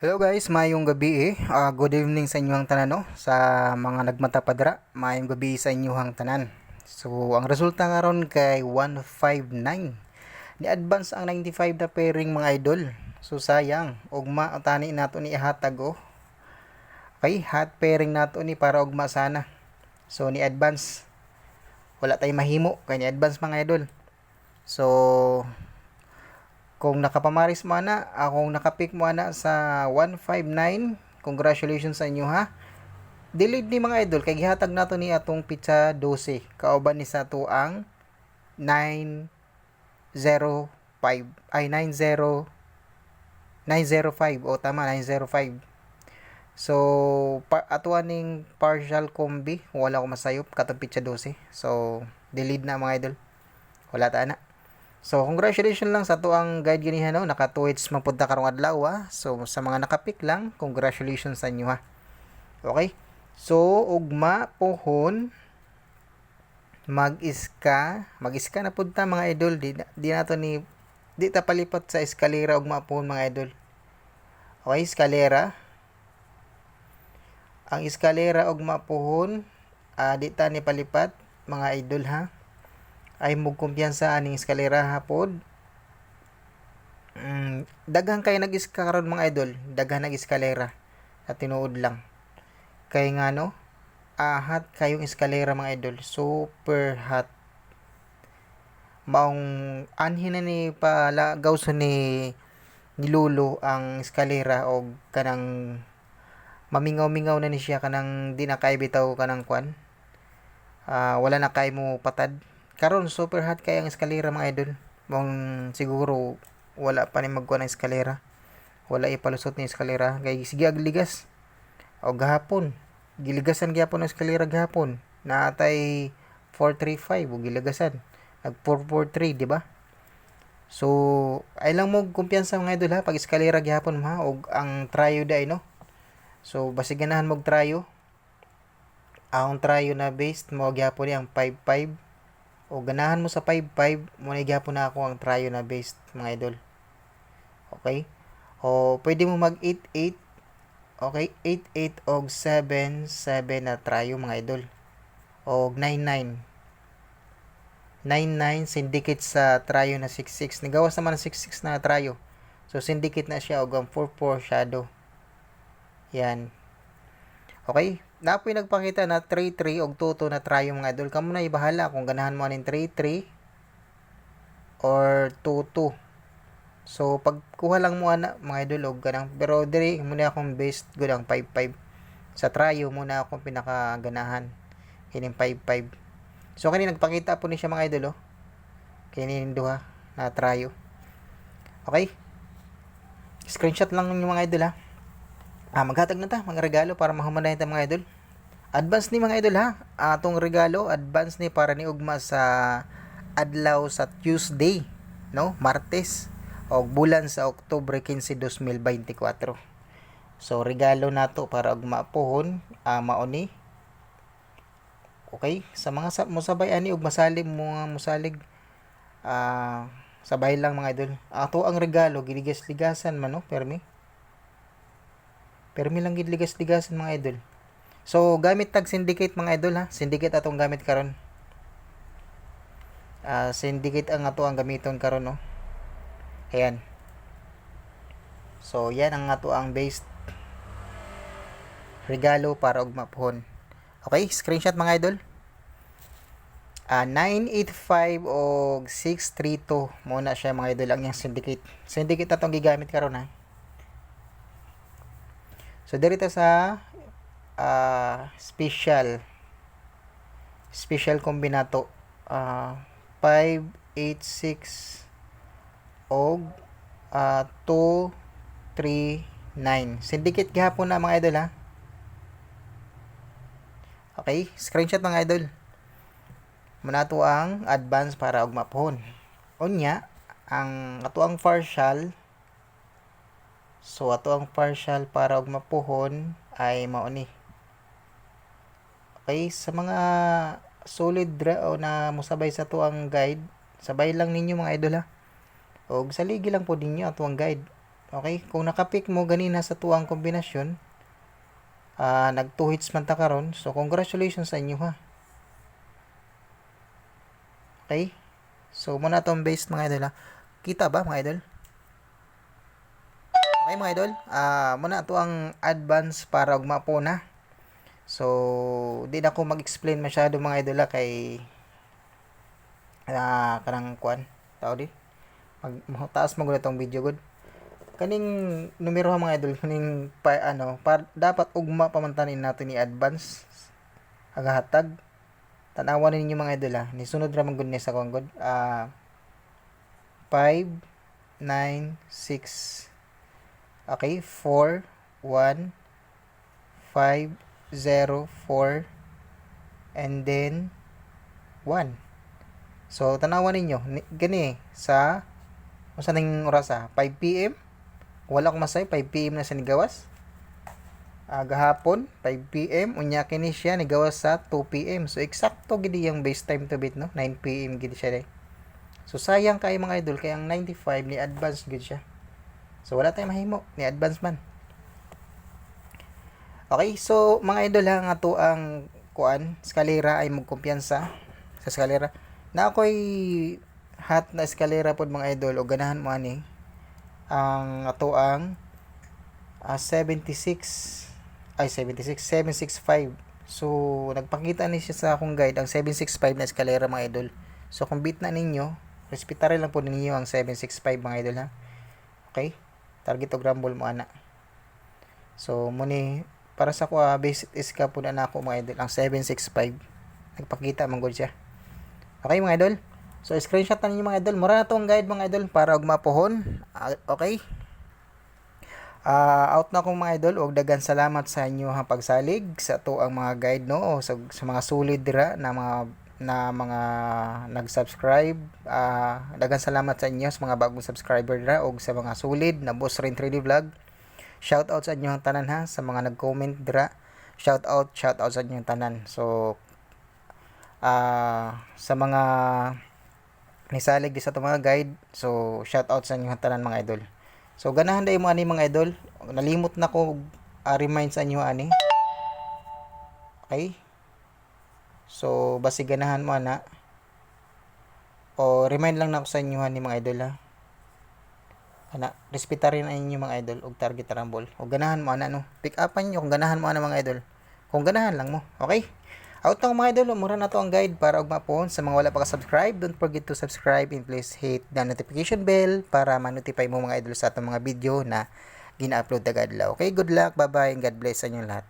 Hello guys, mayong gabi eh. Ah, good evening sa inyong tanan no? sa mga nagmata padra. Mayong gabi sa inyong tanan. So, ang resulta nga ron kay 159. Ni advance ang 95 na pairing mga idol. So sayang, ugma tani nato ni ihatag oh. Okay, hot pairing nato ni para ugma sana. So ni advance wala tay mahimo kay ni advance mga idol. So kung nakapamaris mo na, akong nakapik mo na sa 159, congratulations sa inyo ha. Delete ni mga idol, kay gihatag nato ni atong pizza 12. Kauban ni sa to ang 905 ay 90 905 o tama 905. So pa, ato aning partial combi, wala ko masayop katong pizza 12. So delete na mga idol. Wala ta na. So, congratulations lang sa to ang guide ganihan no. Naka 2 hits mapunta karong adlaw ha. So, sa mga nakapik lang, congratulations sa inyo ha. Okay? So, ugma pohon mag-iska, mag-iska na punta mga idol. Di, di na to ni di ta palipat sa eskalera ugma pohon mga idol. Okay, eskalera. Ang eskalera ugma pohon, uh, di ta ni palipat mga idol ha ay mog kumpiyansa aning eskalera hapod. Mm, daghan kay nag-iska karon mga idol daghan nag eskalera sa tinuod lang. Kay nga no ahat kayong eskalera mga idol super hot. Maong anhin na ni pala gawso ni ni Lolo ang eskalera o kanang mamingaw-mingaw na ni siya kanang di na kay bitaw kanang kwan. Uh, wala na kay mo patad karon super hot kay ang eskalera mga idol. Mong siguro wala pa ni magkuha ng eskalera. Wala ipalusot ni eskalera. Kay sige agligas. O gahapon. Giligasan gyapon ang eskalera gahapon. Naatay 435 o giligasan. Nag 443 di ba? So ay lang mo kumpiyansa mga idol ha? Pag eskalera gihapon ha og ang tryo day no? So basi ganahan mo tryo ang tryo na based mo gyapon ni ang 55 o ganahan mo sa 5-5 muna gyapon na ako ang tryo na based mga idol. Okay? O pwede mo mag 8-8 okay? 8-8 og 7-7 na tryo mga idol. O 9-9 9-9 syndicate sa tryo na 6-6 nagawas naman ng 6-6 na tryo so syndicate na siya og ang 4-4 shadow. Yan. Okay Napoy nagpakita na 3-3 og 2-2 na try yung mga idol. Kamo na ibahala kung ganahan mo aning 3-3 or 2-2. So pagkuha lang mo ana mga idol og ganang pero diri muna akong based good ang 5-5. Sa tryo muna akong pinakaganahan kining 5-5. So kani nagpakita po ni siya mga idol oh. Kini duha na tryo. Okay? Screenshot lang yung mga idol ha. Ah, maghatag na ta, mga regalo para mahumanay ta mga idol. Advance ni mga idol ha. Atong regalo, advance ni para ni ugma sa adlaw sa Tuesday, no? Martes o bulan sa Oktubre 15, 2024. So regalo nato para ugma pohon, uh, mauni. Okay, sa mga sa, musabay ani ug masalig mo nga musalig uh, sabay lang mga idol. Ato ang regalo giligas-ligasan man no, permi Permi lang gid ligas-ligasan mga idol. So gamit tag syndicate mga idol ha. Syndicate atong gamit karon. Uh, syndicate ang ato ang gamiton karon no. Ayan. So yan ang ato ang base regalo para og maphon. Okay, screenshot mga idol. Uh, 985 o 632 muna siya mga idol ang yung syndicate. Syndicate atong gigamit karon ha. So dito sa uh, special special kombinato. Uh, 586 og uh, 239 syndicate gihapon na mga idol ha? Okay screenshot mga idol. Muna to ang advance para og mapon. Unya ang ato ang partial So ato ang partial para og mapuhon ay mao ni. Okay, sa mga solid draw na musabay sa to ang guide, sabay lang ninyo mga idol ha. Og saligi lang po ninyo ato ang guide. Okay? Kung nakapik mo ganina sa tuwang kombinasyon, ah nag 2 hits man ta karon. So congratulations sa inyo ha. Okay? So muna tong base mga idol ha. Kita ba mga idol? Okay mga idol, ah muna to ang advance para ugma po na. So, di na ako mag-explain masyado mga idol ha, kay ah kanang kuan tao di? Mag taas mo tong video good. Kaning numero ha mga idol? Kaning pa, ano pa, dapat ugma pamantanin natin ni advance agahatag. Tanawan ninyo mga idol ha ni sunod ra man gud ni sa kong good. Ah 5 9 6 okay 4 1 5 0 4 and then 1 So, tanawan ninyo, ni- gani, sa, kung saan oras ah, 5 p.m. Wala akong masay, 5 p.m. na sa nigawas. Ah, gahapon, 5 p.m. Unya kini siya, nigawas sa 2 p.m. So, eksakto gidi yung base time to beat, no? 9 p.m. gidi siya day. So, sayang kay mga idol, kaya ang 95 ni advance gid siya. So, wala tayong mahimo, ni advance man. Okay, so mga idol ha, nga to ang kuan, eskalera ay magkumpiyansa sa eskalera. Na ako'y hot na eskalera pod mga idol o ganahan mo ani ang ato ang ah, 76 ay 76 765 so nagpakita ni siya sa akong guide ang 765 na eskalera mga idol. So kung beat na ninyo respetare lang po ninyo ang 765 mga idol ha. Okay target og rumble mo ana so muni para sa ah, basic is ka po na nako mga idol ang 765 nagpakita man gud siya Okay mga idol. So screenshot na ninyo mga idol. Mura na tong guide mga idol para og mapuhon. Ah, okay. Ah, out na kong mga idol. Og dagan salamat sa inyo ha pagsalig sa to ang mga guide no o sa, sa mga solid dira na mga na mga nag-subscribe. Ah, dagan salamat sa inyo sa mga bagong subscriber dira og sa mga solid na boss rin 3D vlog. Shout out sa inyo tanan ha sa mga nag-comment dira. Shout out, shout out sa inyo tanan. So ah sa mga nisalig sa mga guide so shout out sa inyo tanan mga idol so ganahan day mo ani mga idol nalimot na ko uh, remind sa inyo ani okay so basi ganahan mo ana o remind lang na ako sa inyo ani mga idol ha ana respetarin ang inyo mga idol og target rumble o ganahan mo ana no pick upan nyo kung ganahan mo ana mga idol kung ganahan lang mo okay Out ng mga idol, mura na to ang guide para ugma po sa mga wala pa ka-subscribe. Don't forget to subscribe and please hit the notification bell para ma-notify mo mga idol sa atong mga video na gina-upload agad la. Okay, good luck, bye-bye, and God bless sa inyo lahat.